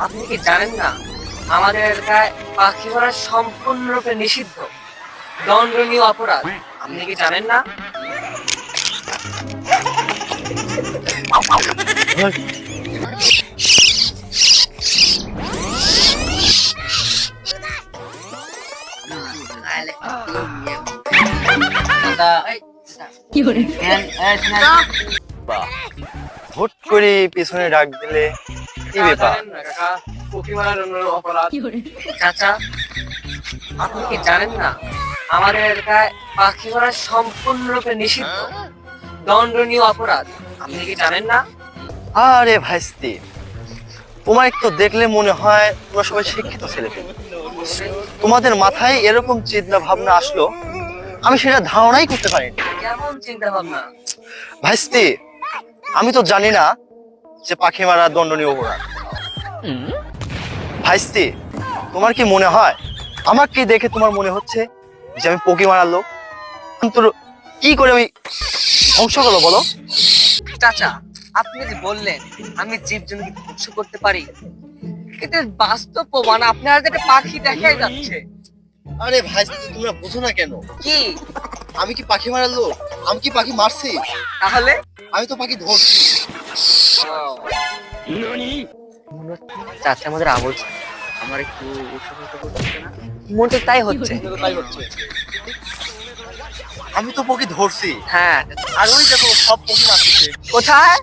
আপনি কি জানেন না আমাদের এলাকায় পাখি মারা সম্পূর্ণরূপে নিষিদ্ধ দণ্ডনীয় অপরাধ আপনি কি জানেন না বাহ হুট করে পিছনে ডাক দিলে কি ব্যাপার? কাকা। অপরাধ। চাচা আপনি কি জানেন না আমাদের এলাকায় পাখি মারা সম্পূর্ণরূপে নিষিদ্ধ দণ্ডনীয় অপরাধ। আপনি কি জানেন না? আরে ভাইস্তি তোমার তো দেখলে মনে হয় তোমরা সবাই শিক্ষিত ছেলে তোমাদের মাথায় এরকম চিন্তা ভাবনা আসলো আমি সেটা ধারণাই করতে পারিনি। কেমন চিন্তা ভাবনা? ভাইস্তি আমি তো জানি না যে পাখি মারা দণ্ডনীয় অপরাধ। ভাইস্তি তোমার কি মনে হয়? আমাকে দেখে তোমার মনে হচ্ছে যে আমি পকি মারার লোক? অন্তর কি করে আমি ধ্বংস করব বলো? চাচা আপনি যে বললেন আমি জীবজন্তু ধ্বংস করতে পারি। কিন্তু বাস্তব প্রমাণ আপনার হাতে একটা পাখি দেখাই যাচ্ছে। আরে ভাইস্তি তোমরা বুঝো না কেন? কি? আমি কি পাখি মারার লোক? আমি কি পাখি মারছি? তাহলে? আমি তো পাখি ধরছি। চাচা আমাদের আবল আমার একটু মনে তো তাই হচ্ছে। তাই হচ্ছে। আমি তো পকি ধরছি। হ্যাঁ। আর ওই দেখো সব পকি মারতেছে। কোথায়?